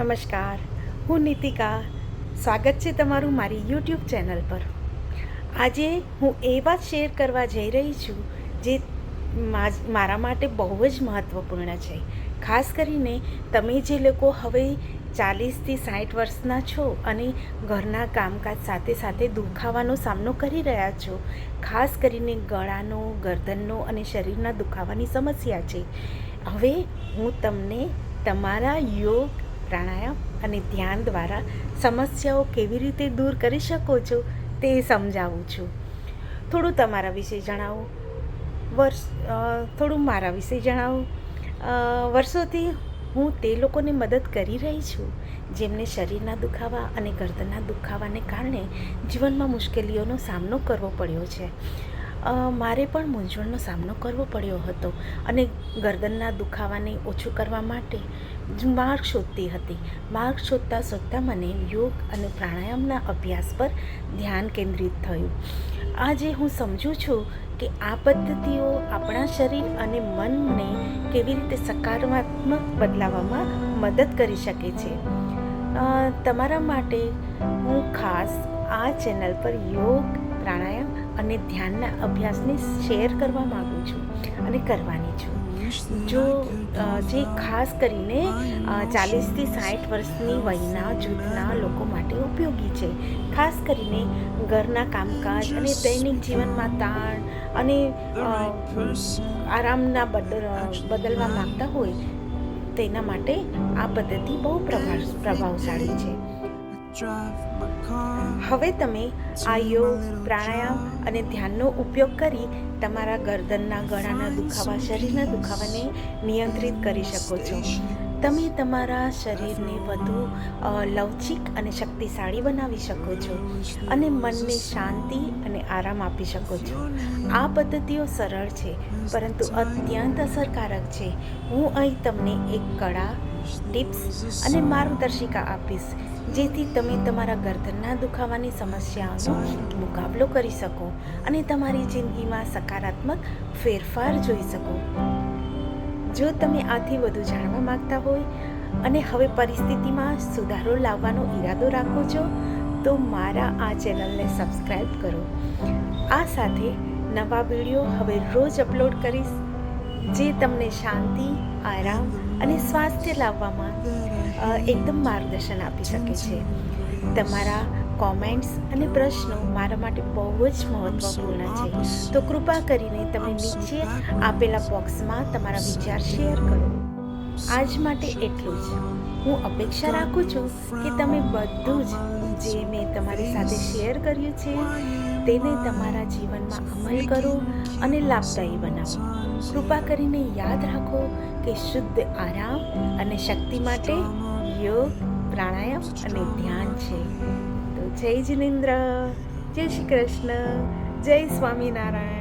નમસ્કાર. હું નીતિકા. સ્વાગત છે તમારું મારી યુટ્યુબ ચેનલ પર. આજે હું એ વાત શેર કરવા જઈ રહી છું જે મારા માટે બહુ જ મહત્ત્વપૂર્ણ છે. ખાસ કરીને તમે જે લોકો હવે ચાલીસથી સાઠ વર્ષના છો અને ઘરના કામકાજ સાથે સાથે દુખાવાનો સામનો કરી રહ્યા છો, ખાસ કરીને ગળાનો, ગરદનનો અને શરીરના દુખાવાની સમસ્યા છે. હવે હું તમને તમારા યોગ પ્રાણાયામ અને ધ્યાન દ્વારા સમસ્યાઓ કેવી રીતે દૂર કરી શકો છો તે સમજાવું છું. થોડું તમારા વિશે જણાવો. વર્ષ થોડું મારા વિશે જણાવો. વર્ષોથી હું તે લોકોને મદદ કરી રહી છું, જેમને શરીરના દુખાવા અને ગરદનના દુખાવાને કારણે જીવનમાં મુશ્કેલીઓનો સામનો કરવો પડ્યો છે. મારે પણ મૂંઝવણનો સામનો કરવો પડ્યો હતો અને ગરદનના દુખાવાને ઓછું કરવા માટે માર્ગ શોધતી હતી. માર્ગ શોધતા શોધતા મને યોગ અને પ્રાણાયામના અભ્યાસ પર ધ્યાન કેન્દ્રિત થયું. આજે હું સમજું છું કે આ પદ્ધતિઓ આપણા શરીર અને મનને કેવી રીતે સકારાત્મક બદલાવવામાં મદદ કરી શકે છે. તમારા માટે હું ખાસ આ ચેનલ પર યોગ, પ્રાણાયામ અને ધ્યાનના અભ્યાસને શેર કરવા માગું છું અને કરવાની છું. જો જે ખાસ કરીને ચાલીસથી સાઠ વર્ષની વયના, જૂથના લોકો માટે ઉપયોગી છે. ખાસ કરીને ઘરના કામકાજ અને દૈનિક જીવનમાં તાણ અને આરામના બદલ બદલવા માંગતા હોય, તેના માટે આ પદ્ધતિ બહુ પ્રભાવ પ્રભાવશાળી છે. હવે તમે આ યોગ પ્રાણાયામ અને ધ્યાનનો ઉપયોગ કરી તમારા ગરદનના ગળાના દુખાવા શરીરના દુખાવાને નિયંત્રિત કરી શકો છો. તમે તમારા શરીરને વધુ લવચિક અને શક્તિશાળી બનાવી શકો છો અને મનને શાંતિ અને આરામ આપી શકો છો. આ પદ્ધતિઓ સરળ છે પરંતુ અત્યંત અસરકારક છે. હું અહીં તમને એક કળા ટિપ્સ અને માર્ગદર્શિકા આપીશ, જેથી તમે તમારા ગરદનના દુખાવાની સમસ્યાઓનો મુકાબલો કરી શકો અને તમારી જિંદગીમાં સકારાત્મક ફેરફાર જોઈ શકો. જો તમે આથી વધુ જાણવા માંગતા હોય અને હવે પરિસ્થિતિમાં સુધારો લાવવાનો ઈરાદો રાખો છો, તો મારા આ ચેનલને સબસ્ક્રાઈબ કરો. આ સાથે નવા વીડિયો હવે રોજ અપલોડ કરીશ. જે તમને શાંતિ, આરામ અને સ્વાસ્થ્ય લાવવામાં એકદમ માર્ગદર્શન આપી શકે છે. તમારા કોમેન્ટ્સ અને પ્રશ્નો મારા માટે બહુ જ મહત્વપૂર્ણ છે. તો કૃપા કરીને તમે નીચે આપેલા બોક્સમાં તમારા વિચાર શેર કરો. આજ માટે એટલું જ. હું અપેક્ષા રાખું છું કે તમે બધું જ જે મેં તમારી સાથે શેર કર્યું છે, તેને તમારા જીવનમાં અમલ કરો અને લાભદાયી બનાવો. કૃપા કરીને યાદ રાખો કે શુદ્ધ આરામ અને શક્તિ માટે યોગ, પ્રાણાયામ અને ધ્યાન છે. તો જય જિનેન્દ્ર, જય શ્રી કૃષ્ણ, જય સ્વામિનારાયણ.